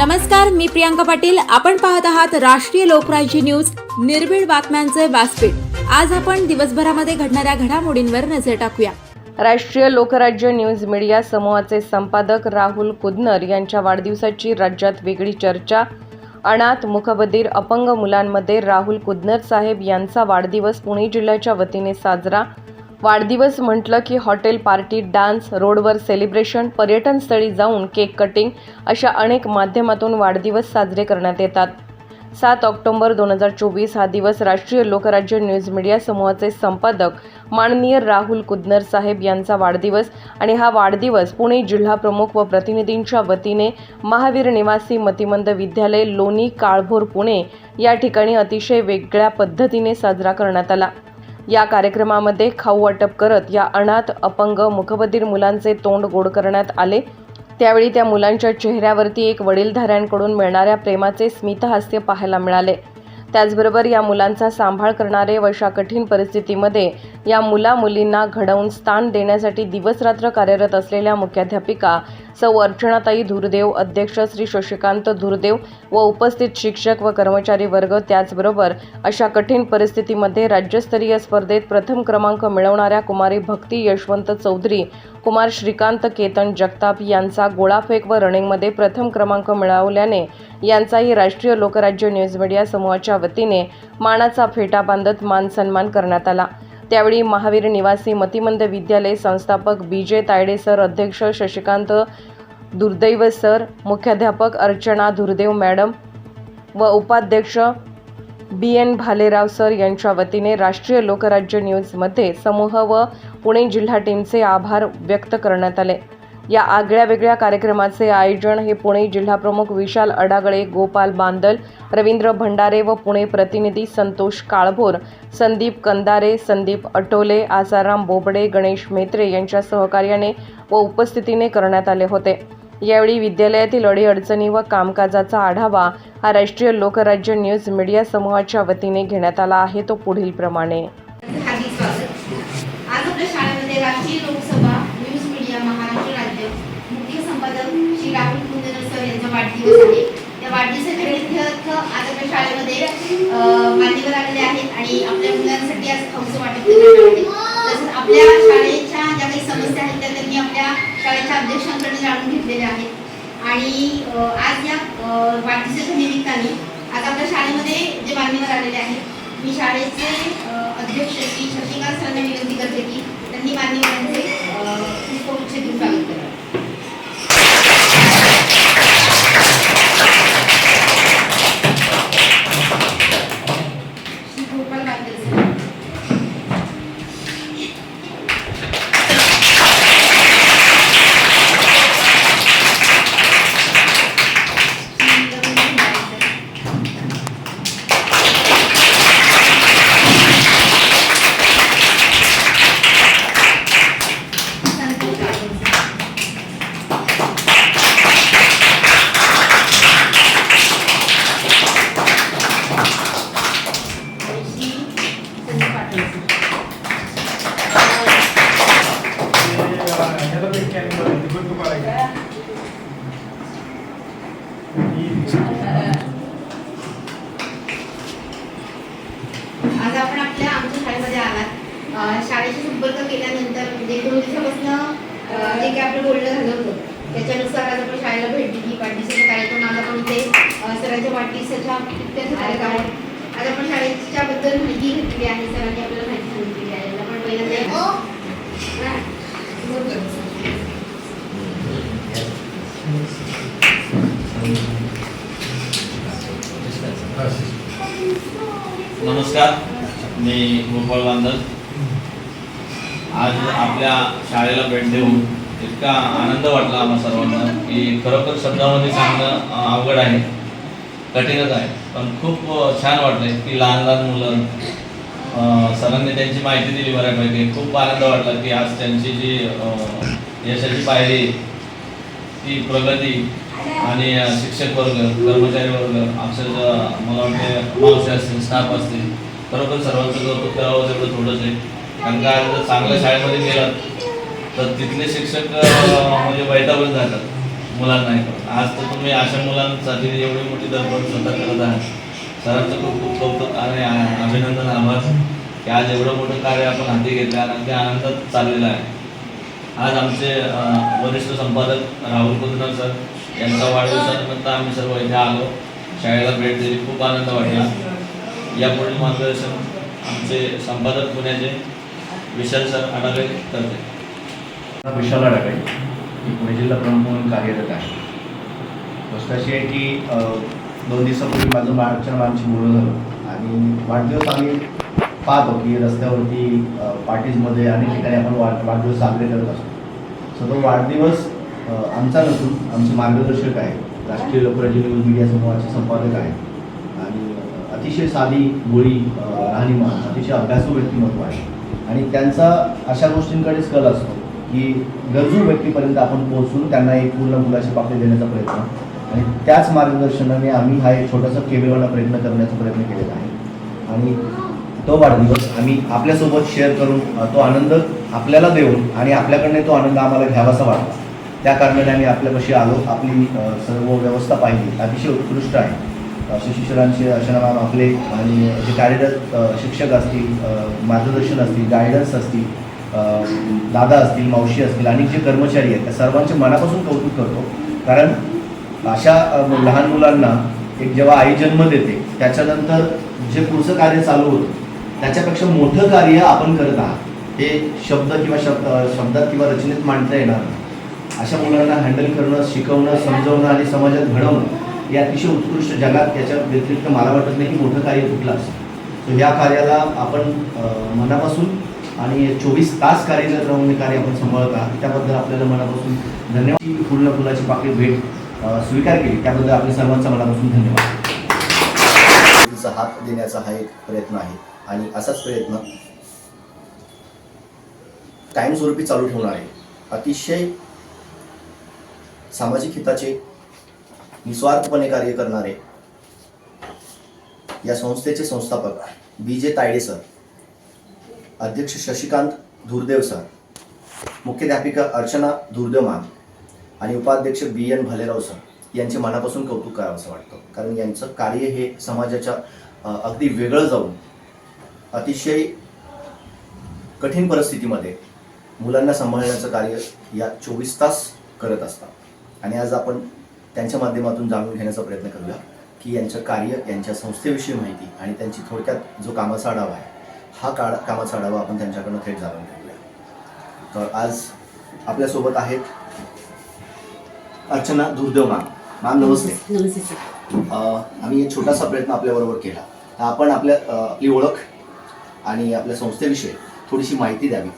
नमस्कार मी प्रियांका पाटील. आपण पाहत आहात राष्ट्रीय लोकराज्य न्यूज. निर्भीड बातम्यांचे व्यासपीठ. आज आपण दिवसभरामध्ये घडणाऱ्या घडामोडींवर नजर टाकूया. राष्ट्रीय लोकराज्य न्यूज मीडिया समूहाचे संपादक राहुल कुदनर यांच्या वाढदिवसाची राज्यात वेगळी चर्चा. अनाथ मुखबधीर अपंग मुलांमध्ये राहुल कुदनर साहेब यांचा वाढदिवस पुणे जिल्ह्याच्या वतीने साजरा. वाढदिवस म्हटलं की हॉटेल पार्टी डान्स रोडवर सेलिब्रेशन पर्यटनस्थळी जाऊन केक कटिंग अशा अनेक माध्यमातून वाढदिवस साजरे करण्यात येतात. सात ऑक्टोबर दोन हजार चोवीस हा दिवस राष्ट्रीय लोकराज्य न्यूज मीडिया समूहाचे संपादक माननीय राहुल कुदनर साहेब यांचा वाढदिवस आणि हा वाढदिवस पुणे जिल्हा प्रमुख व प्रतिनिधींच्या वतीने महावीर निवासी मतिमंद विद्यालय लोणी काळभोर पुणे या ठिकाणी अतिशय वेगळ्या पद्धतीने साजरा करण्यात आला. या कार्यक्रमामध्ये खाऊ वाटप करत या अनाथ अपंग मुखबधीर मुलांचे तोंड गोड करण्यात आले. त्यावेळी त्या मुलांच्या चेहऱ्यावरती एक वडीलधाऱ्यांकडून मिळणाऱ्या प्रेमाचे स्मितहास्य पाहायला मिळाले. त्याचबरोबर या मुलांचा सांभाळ करणारे व अशा कठीण परिस्थितीमध्ये या मुला मुलींना घडवून स्थान देण्यासाठी दिवसरात्र कार्यरत असलेल्या मुख्याध्यापिका सौ. अर्चनाताई धुरदेव अध्यक्ष श्री. शशिकांत धुरदेव व उपस्थित शिक्षक व कर्मचारी वर्ग त्याचबरोबर अशा कठीण परिस्थितीमध्ये राज्यस्तरीय स्पर्धेत प्रथम क्रमांक मिळवणाऱ्या कुमारी भक्ती यशवंत चौधरी कुमार श्रीकांत केतन जगताप यांचा गोळाफेक व रनिंगमध्ये प्रथम क्रमांक मिळवल्याने यांचाही राष्ट्रीय लोकराज्य न्यूज मीडिया समूहाच्या वतीने मानाचा फेटा बांधत मान सन्मान करण्यात आला. त्यावेळी महावीर निवासी मतिमंद विद्यालय संस्थापक बी जे तायडे सर अध्यक्ष शशिकांत दुर्दैव सर मुख्याध्यापक अर्चना दुर्देव मॅडम व उपाध्यक्ष बी एन भालेराव सर यांच्या वतीने राष्ट्रीय लोकराज्य न्यूजमध्ये समूह व पुणे जिल्हा टीमचे आभार व्यक्त करण्यात आले. या आगळ्या वेगळ्या कार्यक्रमाचे आयोजन हे पुणे जिल्हाप्रमुख विशाल अडागळे गोपाल बांदल रवींद्र भंडारे व पुणे प्रतिनिधी संतोष काळभोर संदीप कंदारे संदीप अटोले आसाराम बोबडे गणेश मेत्रे यांच्या सहकार्याने व उपस्थितीने करण्यात आले होते. यावेळी विद्यालयातील अडीअडचणी व कामकाजाचा आढावा हा राष्ट्रीय लोकराज्य न्यूज मीडिया समूहाच्या वतीने घेण्यात आला आहे. तो पुढील प्रमाणे हार्दिक स्वागत आज आपल्या शाळेमध्ये राष्ट्रीय लोकसभा न्यूज मीडिया महाराष्ट्र राज्य मुख्य संपादक श्री राहुल कुंदनर सर यांचा वाढदिवस आहे त्या आज आपल्या शाळेमध्ये मान्यवर आलेले आहेत आणि आपल्या मुलांसाठी आज खाऊचं वाटप करण्यात आले तसंच आपल्या शाळेच्या ज्या काही समस्या आहेत त्या त्यांनी आपल्या शाळेच्या अध्यक्षांकडे जाणून घेतलेल्या आहेत. आणि आज या वाढदिवसाच्या निमित्ताने आज आपल्या शाळेमध्ये जे मान्यवर आलेले आहेत मी शाळेचे अध्यक्ष श्री शशिकांत सरांना विनंती करते की त्यांनी मान्यवरांचे अ, पुष्पगुच्छ देऊन स्वागत करावं. बोलणं झालं होतं. त्याच्यानुसार आज आपण शाळेला भेट दिली वाढदिवसाचा कार्यक्रम आज आपण इथे सरांच्या वाढदिवसाच्या पित्याचा कार्यक्रम आहे आज आपण शाळेच्या बद्दल माहिती घेतली आहे. सरांनी आपल्याला माहिती सांगितलेली आहे. आपण पहिल्यांदा हा. नमस्कार. मी गोपाळ बांधल आज आपल्या शाळेला भेट देऊन इतका आनंद वाटला आम्हा सर्वांना की खरोखर शब्दामध्ये सांगणं अवघड आहे. कठीणच आहे. पण खूप छान वाटलंय की लहान लहान मुलं सरांनी त्यांची माहिती दिली बऱ्यापैकी. खूप आनंद वाटला की आज त्यांची जी अं, यशाची पायरी ती प्रगती आणि शिक्षक वर्ग कर्मचारी वर्ग अक्षरशः मला वाटते मावसे असतील स्टाफ असतील खरोखर सर्वांचं कौतुक करावं तेवढं थोडंच आहे. कारण का जर चांगल्या शाळेमध्ये गेलात तर तिथले शिक्षक म्हणजे वैतावर जातात मुलांना आज तर तुम्ही अशा मुलांसाठी एवढी मोठी धडपड स्वतः करत आहात. सरांचं खूप खूप कौतुक आणि अभिनंदन आभार की आज एवढं मोठं कार्य आपण हाती घेतलं आणि अगदी आनंदात चाललेलं आहे. आज आमचे वरिष्ठ संपादक राहुल कुदनर सर यांचा वाढदिवसानिमित्त आम्ही सर्व इथे आलो. शाळेला भेट दिली. खूप आनंद वाटला. यापुढील मार्गदर्शन आमचे संपादक पुण्याचे विशाल सर अडाले करते विशाल अडकाळे मी पुणे जिल्हा प्रमुख म्हणून कार्यरत आहे. गोष्ट अशी आहे की दोन दिवसापूर्वी माझं मार्चच्या आमची मुलं झालं आणि वाढदिवस आम्ही पाहतो की रस्त्यावरती पार्टीजमध्ये अनेक ठिकाणी आपण वाढ वाढदिवस साजरे करत असतो. सो तो वाढदिवस आमचा नसून आमचे मार्गदर्शक आहे राष्ट्रीय लोकराज्य न्यूज मीडिया समूहाचे संपादक आहे आणि अतिशय साधी गोळी राहणीमान अतिशय अभ्यासू व्यक्तिमत्व आहे. आणि त्यांचा अशा गोष्टींकडेच कल असतो. की गरजू व्यक्तीपर्यंत आपण पोहोचून त्यांना एक पूर्ण मुलाची पाकळी देण्याचा प्रयत्न. आणि त्याच मार्गदर्शनाने आम्ही हा एक छोटासा केवेवाना प्रयत्न करण्याचा प्रयत्न केलेला आहे. आणि तो वाढदिवस आम्ही आपल्यासोबत शेअर करून तो आनंद आपल्याला देऊन आणि आपल्याकडनं तो आनंद आम्हाला घ्यावासा वाटला त्या कारणाने आम्ही आपल्यापाशी आलो आपली सर्व व्यवस्था पाहिली. अतिशय उत्कृष्ट आहे. अ, शिक्षकांचे अर्चना मॅम आपले आणि जे कार्यरत शिक्षक असतील मार्गदर्शन असतील गायडन्स असतील दादा असतील मावशी असतील आणि जे कर्मचारी आहेत त्या सर्वांचे मनापासून कौतुक करतो. कारण अशा लहान मुलांना एक जेव्हा आई जन्म देते त्याच्यानंतर जे पुढचं कार्य चालू होतं त्याच्यापेक्षा मोठं कार्य आपण करत आहात. हे शब्द किंवा शब्द शब्दात किंवा रचनेत मांडता येणार अशा मुलांना हँडल करणं शिकवणं समजवणं आणि समाजात घडवणं हे अतिशय उत्कृष्ट जगात त्याच्या व्यतिरिक्त मला वाटत नाही की मोठं कार्य कुठलं असतं. सो ह्या कार्याला आपण मनापासून आणि चोवीस तास कार्यरत राहून हे कार्य आपण सांभाळत आहात त्याबद्दल आपल्याला मनापासून धन्यवाद. ही पूर्ण फुलाची पाकळी भेट स्वीकार केली. त्याबद्दल आपल्या सर्वांचा मनापासून धन्यवाद. तिचा हात देण्याचा हा एक प्रयत्न आहे आणि असाच प्रयत्न कायमस्वरूपी चालू ठेवणार आहे. अतिशय सामाजिक हिताचे निस्वार्थपणे कार्य करणारे या संस्थेचे संस्थापक बी जे तायडे सर अध्यक्ष शशिकांत धुर्देव सर मुख्याध्यापिका अर्चना धुर्देव मॅम आणि उपाध्यक्ष बी एन भालेराव सर यांचे मनापासून कौतुक करावं असं वाटतं. कारण यांचं कार्य हे समाजाच्या अगदी वेगळं जाऊन अतिशय कठीण परिस्थितीमध्ये मुलांना सांभाळण्याचं कार्य या चोवीस तास करत असतात. आणि आज आपण त्यांच्या माध्यमातून जाणून घेण्याचा प्रयत्न करूया की यांचं कार्य यांच्या संस्थेविषयी माहिती आणि त्यांची थोडक्यात जो कामाचा आढावा आहे हा काळ कामाचा आढावा आपण त्यांच्याकडनं थेट जाणून घेऊया. तर आज आपल्यासोबत आहेत अर्चना दुर्देव मॅम मॅम नमस्ते आम्ही एक छोटासा प्रयत्न आपल्याबरोबर केला. आपण आपल्या आपली ओळख आणि आपल्या संस्थेविषयी थोडीशी माहिती द्यावी.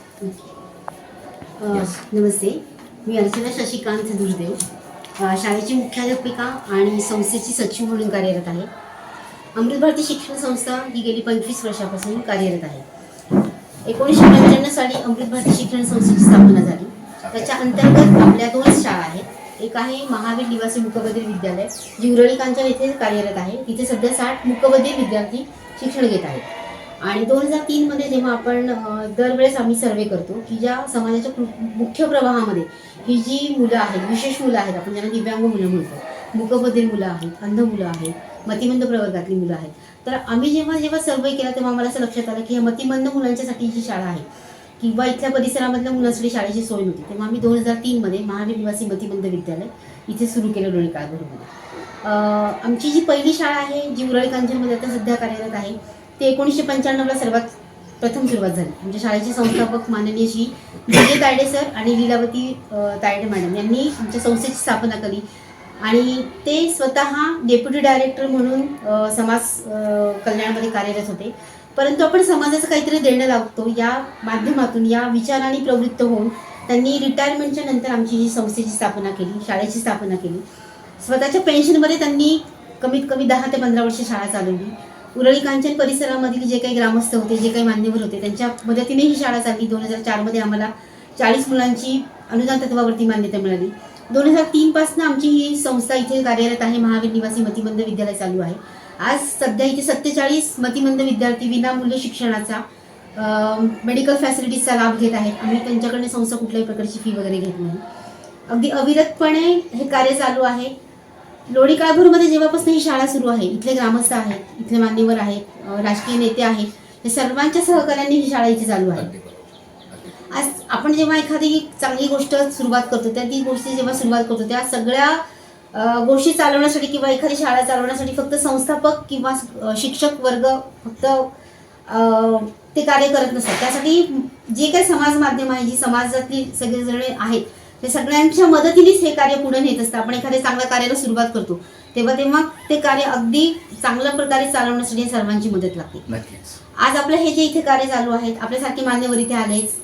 नमस्ते. मी अर्चना शशिकांत दुर्देव. शाळेची मुख्याध्यापिका आणि संस्थेची सचिव म्हणून कार्यरत आहे. अमृत भारती शिक्षण संस्था ही गेली पंचवीस वर्षापासून कार्यरत आहे. एकोणीसशे पंच्याण्णव साली अमृत भारती शिक्षण संस्थेची स्थापना झाली. त्याच्या अंतर्गत आपल्या दोन शाळा आहेत. एक आहे महावीर निवासी मुकबधीर विद्यालय जी उरळीकांच्या येथे कार्यरत आहे. तिथे सध्या साठ मुकबधीर विद्यार्थी शिक्षण घेत आहेत. आणि दोन हजार तीनमध्ये जेव्हा आपण दरवेळेस आम्ही सर्वे करतो की ज्या समाजाच्या प्र- मुख्य प्रवाहामध्ये ही जी मुलं आहेत विशेष मुलं आहेत आपण ज्यांना दिव्यांग मुलं म्हणतो मुकबधीर मुलं आहेत अंध मुलं आहेत मतिमंद प्रवर्गातली मुलं आहेत तर आम्ही जेव्हा जेव्हा सर्वे केला तेव्हा आम्हाला असं लक्षात आलं की या मतिमंद मुलांच्यासाठी जी शाळा आहे किंवा इथल्या परिसरामधल्या मुलांसाठी शाळेची सोय नव्हती तेव्हा आम्ही दोन हजार तीनमध्ये महावीर मतिमंद विद्यालय इथे सुरू केलं लोणी काळभरमध्ये आमची जी पहिली शाळा आहे जी उरळी कांचनमध्ये आता सध्या कार्यरत आहे ते एकोणीसशे पंच्याण्णवला सर्वात प्रथम सुरुवात झाली. म्हणजे शाळेचे संस्थापक माननीय श्री विजय तायडे सर आणि लीलावती तायडे मॅडम यांनी आमच्या संस्थेची स्थापना केली. आणि ते स्वतः डेप्युटी डायरेक्टर म्हणून समाज कल्याणामध्ये कार्यरत होते. परंतु आपण समाजाचं काहीतरी देणं लागतो या माध्यमातून या विचाराने प्रवृत्त होऊन त्यांनी रिटायरमेंटच्या नंतर आमची ही संस्थेची स्थापना केली शाळेची स्थापना केली. स्वतःच्या पेन्शनमध्ये त्यांनी कमीत कमी दहा ते पंधरा वर्ष शाळा चालवली. उरळी कांचन परिसरामधील जे काही ग्रामस्थ होते जे काही मान्यवर होते त्यांच्या मदतीने ही शाळा चालली. दोन हजार चारमध्ये आम्हाला चाळीस मुलांची अनुदान तत्वावरती मान्यता मिळाली. दोन हजार तीनपासून आमची ही संस्था इथे कार्यरत आहे. महावीर निवासी मतिमंद विद्यालय चालू आहे. आज सध्या इथे सत्तेचाळीस मतिमंद विद्यार्थी विनामूल्य शिक्षणाचा मेडिकल फॅसिलिटीजचा लाभ घेत आहेत. आम्ही त्यांच्याकडे संस्था कुठल्याही प्रकारची फी वगैरे घेत नाही. अगदी अविरतपणे हे कार्य चालू आहे. लोणी काळभोरमध्ये जेव्हापासून ही शाळा सुरू आहे इथले ग्रामस्थ आहेत इथले मान्यवर आहेत राजकीय नेते आहेत हे सर्वांच्या सहकार्याने ही शाळा इथे चालू आहे. आज आपण जेव्हा एखादी चांगली गोष्ट सुरुवात करतो त्या ती गोष्टी जेव्हा सुरुवात करतो त्या सगळ्या गोष्टी चालवण्यासाठी किंवा एखादी शाळा चालवण्यासाठी फक्त संस्थापक किंवा शिक्षक वर्ग फक्त ते कार्य करत नसतात. त्यासाठी जे काही समाज माध्यम आहे जी समाजातली सगळेजण आहेत ते सगळ्यांच्या मदतीनेच हे कार्य पुढे नेत असतं. आपण एखाद्या चांगल्या कार्याला सुरुवात करतो तेव्हा तेव्हा ते कार्य अगदी चांगल्या प्रकारे चालवण्यासाठी सर्वांची मदत लागते. आज आपलं हे जे इथे कार्य चालू आहेत आपल्यासारखे मान्यवर इथे आलेच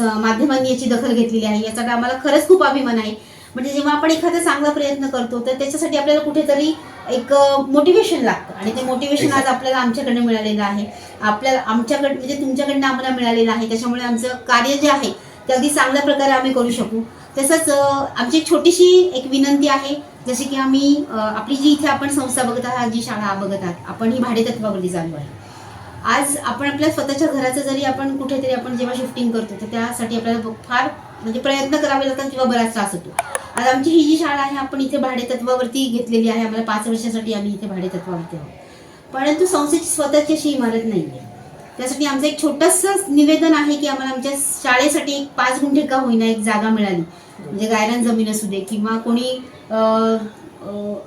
माध्यमांनी याची दखल घेतलेली आहे. याचा आम्हाला खरंच खूप अभिमान आहे. म्हणजे जेव्हा आपण एखादा चांगला प्रयत्न करतो तर त्याच्यासाठी आपल्याला कुठेतरी एक मोटिवेशन लागतं. आणि ते मोटिवेशन आज आपल्याला आमच्याकडनं मिळालेलं आहे. आपल्याला आमच्याकडे म्हणजे तुमच्याकडनं आम्हाला मिळालेलं आहे. त्याच्यामुळे आमचं कार्य जे आहे ते अगदी चांगल्या प्रकारे आम्ही करू शकू. तसंच आमची एक छोटीशी एक विनंती आहे जसे की आम्ही आपली जी इथे आपण संस्था बघत आहात जी शाळा बघत आहात आपण ही भाडेतत्वावरती चालू आहे. आज आपण आपल्या स्वतःच्या घराचं जरी आपण कुठेतरी आपण जेव्हा शिफ्टिंग करतो तर त्यासाठी आपल्याला फार म्हणजे प्रयत्न करावे लागतात किंवा बराच त्रास होतो. आज आमची ही जी शाळा आहे आपण इथे भाडेतत्वावरती घेतलेली आहे आम्हाला पाच वर्षासाठी आम्ही इथे भाडेतत्वावरती आहोत. परंतु संस्थेची स्वतःची अशी इमारत नाही आहे त्यासाठी आमचं एक छोटंसं निवेदन आहे की आम्हाला आमच्या शाळेसाठी एक पाच गुंठे का होईना एक जागा मिळाली. म्हणजे गायरान जमीन असू दे किंवा कोणी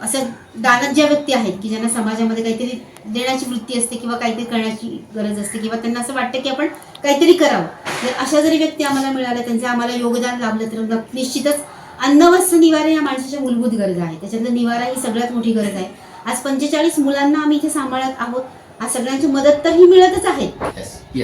असं दानत ज्या व्यक्ती आहेत की ज्यांना समाजामध्ये काहीतरी देण्याची वृत्ती असते किंवा काहीतरी करण्याची गरज असते किंवा त्यांना असं वाटतं की आपण काहीतरी करावं जर अशा जरी व्यक्ती आम्हाला मिळाल्या त्यांचं आम्हाला योगदान लाभलं तर निश्चितच अन्न वस्त्र निवारा या माणसाच्या मूलभूत गरज आहे त्याच्यातलं निवारा ही सगळ्यात मोठी गरज आहे. आज पंचेचाळीस मुलांना आम्ही इथे सांभाळत आहोत. आज सगळ्यांची मदत तर ही मिळतच आहे.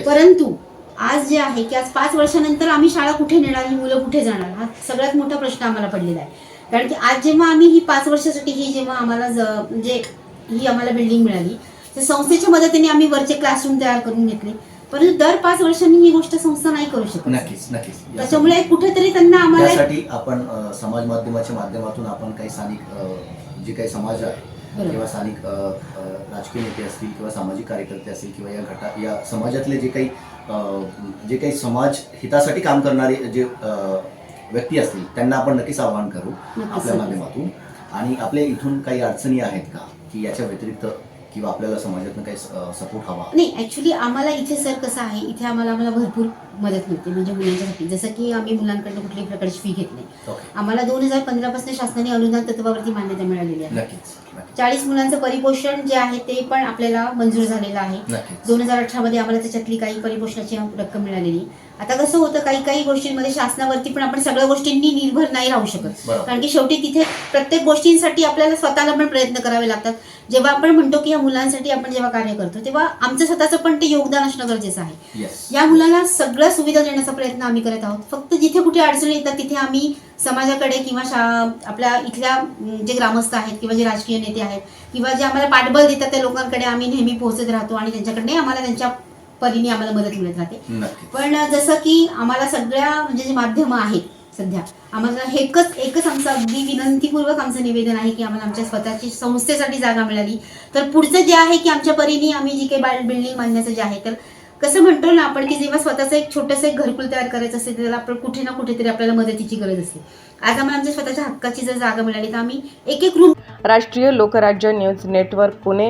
परंतु आज जे आहे की आज पाच वर्षानंतर आम्ही शाळा कुठे नेणार ही मुलं कुठे जाणार? हा सगळ्यात मोठा प्रश्न आम्हाला पडलेला आहे. कारण की आज जेव्हा आम्ही ही पाच वर्षासाठी ही जेव्हा आम्हाला ज- म्हणजे ही आम्हाला बिल्डिंग मिळाली तर संस्थेच्या मदतीने आम्ही वरचे क्लासरूम तयार करून घेतले. परंतु दर पाच वर्षांनी ही गोष्ट संस्था नाही करू शकत. नक्कीच नक्कीच. त्याच्यामुळे कुठेतरी त्यांना आम्हाला आपण समाज माध्यमाच्या माध्यमातून आपण काही स्थानिक जे काही समाज आहे. किंवा स्थानिक राजकीय नेते असतील किंवा सामाजिक कार्यकर्ते असतील किंवा या घटा या समाजातले जे काही जे काही समाज हितासाठी काम करणारे जे व्यक्ती असतील त्यांना आपण नक्कीच आवाहन करू आपल्या. माध्यमातून. आणि आपल्या इथून काही अडचणी आहेत का? की याच्या व्यतिरिक्त किंवा आपल्याला समाजातून काही सपोर्ट हवा? नाही ऍक्च्युली आम्हाला इथे सर कसं आहे इथे आम्हाला आम्हाला भरपूर मदत मिळते म्हणजे मुलांच्यासाठी. जसं की आम्ही मुलांकडनं कुठल्याही प्रकारची फी घेत नाही. आम्हाला दोन हजार पंधरा पासून शासनाने अनुदान तत्वावरती मान्यता मिळालेली आहे. चाळीस मुलांचं परिपोषण जे आहे ते पण आपल्याला मंजूर झालेलं आहे. दोन हजार अठरा मध्ये आम्हाला त्याच्यातली काही परिपोषणाची रक्कम मिळालेली. आता कसं होतं काही काही गोष्टींमध्ये शासनावरती पण आपण सगळ्या गोष्टींनी निर्भर नाही राहू शकत. कारण की शेवटी तिथे प्रत्येक गोष्टींसाठी आपल्याला स्वतःला पण प्रयत्न करावे लागतात. जेव्हा आपण म्हणतो की या मुलांसाठी आपण जेव्हा कार्य करतो तेव्हा आमचं स्वतःचं पण ते योगदान असणं गरजेचं आहे. या मुलांना सगळ्या सुविधा देण्याचा प्रयत्न आम्ही करत आहोत. फक्त जिथे कुठे अडचणी येतात तिथे आम्ही समाजाकडे किंवा शा आपल्या इथल्या जे ग्रामस्थ आहेत किंवा जे राजकीय नेते आहेत किंवा जे आम्हाला पाठबळ देतात त्या लोकांकडे आम्ही नेहमी पोहोचत राहतो आणि त्यांच्याकडे आम्हाला त्यांच्या परीने आम्हाला मदत मिळत राहते. पण जसं की आम्हाला सगळ्या म्हणजे जे माध्यमं आहेत सध्या आम्हाला हे एकच एकच आमचं अगदी विनंतीपूर्वक आमचं निवेदन आहे की आम्हाला आमच्या स्वतःची संस्थेसाठी जागा मिळाली. तर पुढचं जे आहे की आमच्या परीने आम्ही जी काही बिल्डिंग बांधण्याचं जे आहे तर कसं म्हणतो ना आपण की जेव्हा स्वतःचं एक छोटंसं एक घरकुल तयार करायचं असेल त्याला आपण कुठे ना कुठेतरी आपल्याला मदतीची गरज असते. आज आम्हाला आमच्या स्वतःच्या हक्काची जर जागा मिळाली तर आम्ही एक एक रूम राष्ट्रीय लोकराज्य न्यूज नेटवर्क पुणे.